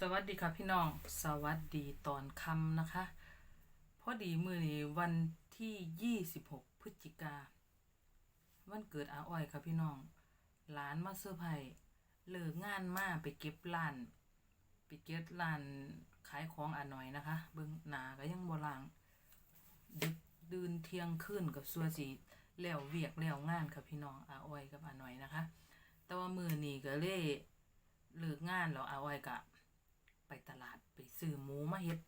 สวัสดีค่ะพี่น้อง สวัสดีตอนค่ำนะคะ พอดีมือนี้วันที่ 26 พฤศจิกา วันเกิดอาอ้อยค่ะพี่น้อง หลานมาเซอร์ไพรส์เลิกงานมาไปเก็บร้าน ไปเก็บร้านขายของอาหน่อยนะคะ เบิ่งหนาก็ยังบ่ลาง ดึกดืนเที่ยงคืนกับสัวสีแล้วเวียกแล้วงานค่ะพี่น้องอาอ้อยกับอาหน่อยนะคะ แต่ว่ามือนี้ก็เลยเลิกงานแล้วอาอ้อยกะไปตลาด ไปซื้อหมูมาเฮ็ด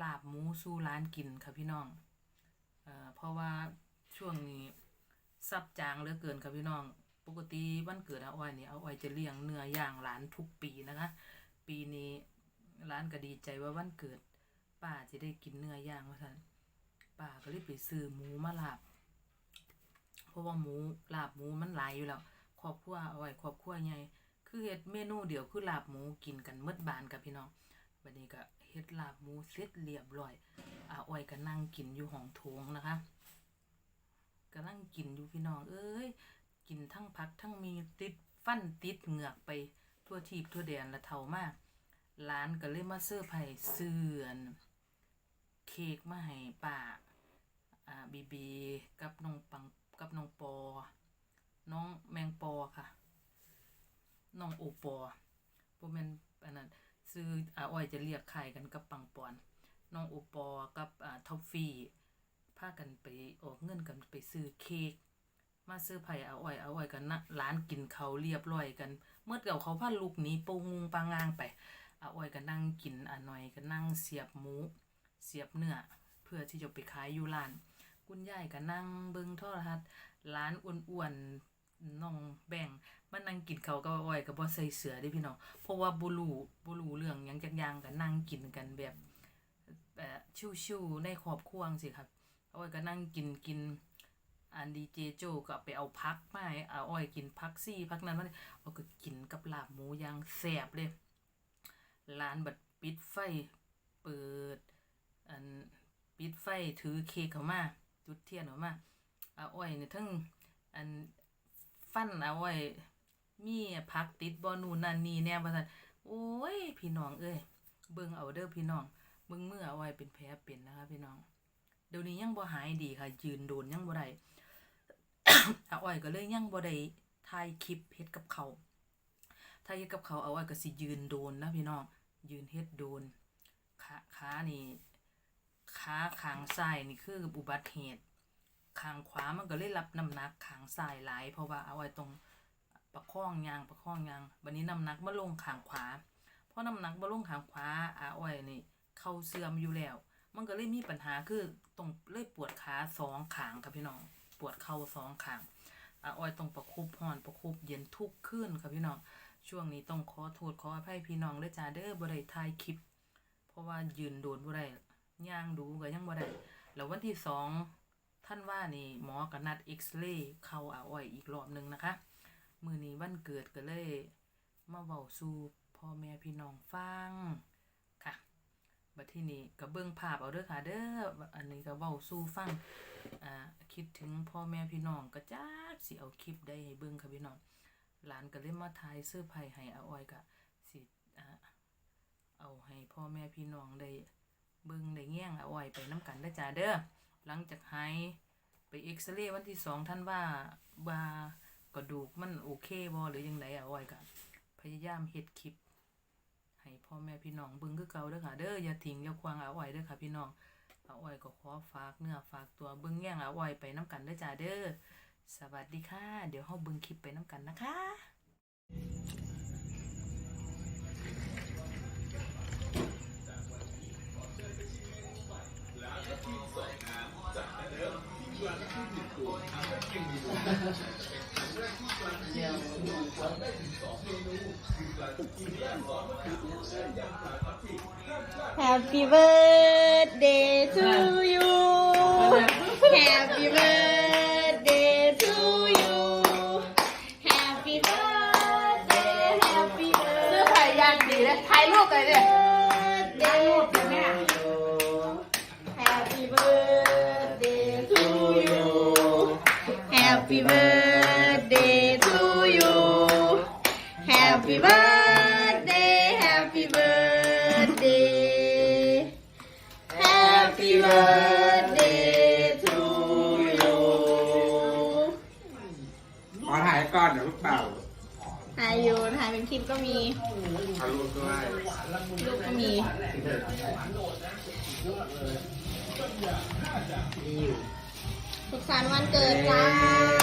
ลาบหมูสู่ร้านกินค่ะพี่น้องเอ่อเพราะว่าช่วงนี้ซับจางเหลือเกินค่ะพี่น้อง ปกติวันเกิดอาอ้อยนี่อาอ้อยจะเลี้ยงเนื้อย่างร้านทุกปีนะคะ ปีนี้ร้านก็ดีใจว่าวันเกิดป้าจะได้กินเนื้อย่างว่าซั่นป้าก็เลยไปซื้อหมูมาลาบ เพราะว่าหมูลาบหมูมันหลายอยู่แล้วครอบครัวอาอ้อยครอบครัวใหญ่คือเฮ็ดเมนูเดียวคือลาบหมูกินกันหมดบานกับพี่น้อง บัดนี้ก็เฮ็ดลาบหมูเสร็จเรียบร้อยอาอ้อยก็นั่งกินอยู่ห้องโถงนะคะก็นั่งกินอยู่พี่น้อง เอ้ย กินทั้งพักทั้งมีติดฟันติดเหงือกไปทั่วทีบทั่วแดนละเท่ามากร้านก็เลยมาเสื้อไผ่เสื่อนเค้กมาให้ป้าอ่าบีบีกับน้องปังกับน้องปอ น้องแมงปอค่ะ น้องโอปอบ่แม่น ซื้ออาอ้อยจะเรียกใครกันกับปังปอน น้องโอปอกับอ่าท็อฟฟี่พากันไปออกเงินกันไปซื้อเค้กมาซื้อไผ่อาอ้อยอาอ้อยกันนะร้านกินเขาเรียบร้อยกันเมื่อเก่าเขาพาลูกหนี้ปงงปางงางไปอาอ้อยก็นั่งกินอาหน่อยก็นั่งเสียบหมู เสียบเนื้อเพื่อที่จะไปขายอยู่ร้าน คุณยายก็นั่งเบิ่งโทรทัศน์ร้านอ้วนๆ น้องแบ่งมานั่งกินเขากับอ้อยกับบ่ใส่เสือเด้พี่น้องเพราะว่าบ่รู้บ่รู้เรื่องยังจักอย่างก็นั่งกินกันแบบเอ่อชิวๆในครอบครัวจังซี่ครับอ้อยก็นั่งกินกินอันดีเจโจก็ไปเอาพักมาให้อาอ้อยกินพักซี่พักนั้นมาเอาก็กินกับลาบหมูอย่างแซ่บเลยร้านบัดปิดไฟเปิดอันปิดไฟถือเค้กเข้ามาจุดเทียนเข้ามาอาอ้อยนี่ทั้งอัน ฟันเอาไว้มีพักติดบ่นู่นนั่นนี่แน่ว่าซั่นโอ้ย พี่น้องเอ้ยเบิ่งเอาเด้อพี่น้องเบิ่งมือเอาไว้เป็นแผลเป็นนะคะพี่น้อง เดี๋ยวนี้ยังบ่หายดีค่ะ ยืนโดนยังบ่ได้อาอ้อยก็เลยยังบ่ได้ถ่ายคลิปเฮ็ดกับเขาถ่ายเฮ็ดกับเขาเอาไว้ก็สิยืนโดนนะพี่น้องยืนเฮ็ดโดนขาขานี่ขาขางซ้ายนี่คืออุบัติเหตุ ข้างขวามันก็เลยรับน้ำหนักข้างซ้ายหลาย เพราะว่าเอาไว้ตรงประคองยางประคองยางบัดนี้น้ำหนักมาลงข้างขวาเพราะน้ำหนักมาลงข้างขวาอาอ้อยนี่เข้าเสื่อมอยู่แล้ว มันก็เลยมีปัญหาคือตรงเลยปวดขาสองข้างครับพี่น้องปวดเข่าสองข้างอาอ้อยต้องประคบห่อนประคบเย็นทุกคืนครับพี่น้องช่วงนี้ต้องขอโทษขออภัยพี่น้องเลยจ้าเด้อบ่ได้ถ่ายคลิป เพราะว่ายืนโดนบ่ได้ย่างดูก็ยังบ่ได้แล้ววันที่สอง ท่านว่านี่หมอก็นัดเอ็กซเรย์เข้าอาอ้อยอีกรอบหนึ่งนะคะ มือนี้วันเกิดก็เลยมาเว้าสู่พ่อแม่พี่น้องฟังค่ะบัดที่นี้ก็เบิ่งภาพเอาเด้อค่ะ เด้ออันนี้ก็เว้าสู่ฟังอ่าคิดถึงพ่อแม่พี่น้องก็จักสิเอาคลิปได้ให้เบิ่งค่ะพี่น้องหลานก็เลยมาถ่ายเสื้อร์ไผ่ให้อาอ้อยก็สิอ่าเอาให้พ่อแม่พี่น้องได้เบิ่งได้แง่งอาอ้อยไปน้ำกันเด้จ้าเด้อ หลังจากหายไปเอ็กซเรย์วันที่สองท่านว่าว่ากระดูกมันโอเคบ่หรือยังไงอาไว้ก็พยายามเฮ็ดคลิป ให้พ่อแม่พี่น้องเบิ่งคือเก่าเด้อค่ะ เด้ออย่าทิ้งอย่าควางอาไว้เด้อค่ะ พี่น้องอาไว้ก็ขอฝากเนื้อฝากตัวเบิ่งแย่งอาไว้ไปน้ำกันเด้อจ้าเด้อสวัสดีค่ะ เดี๋ยวเฮาเบิ่งคลิปไปน้ำกันนะคะ Happy birthday to you. Happy birthday to you. Happy birthday, happy birthday. ไผ่ยางดีเลยถ่ายรูปเลยเนี่ย Happy birthday to you Happy birthday Happy birthday Happy birthday to you ขอถ่ายก่อนเดี๋ยวลูกเป่าถ่ายอยู่ถ่ายเป็นคลิปก็มีถ่ายรูปด้วยรูปก็มีสุขสันต์วันเกิดจ้า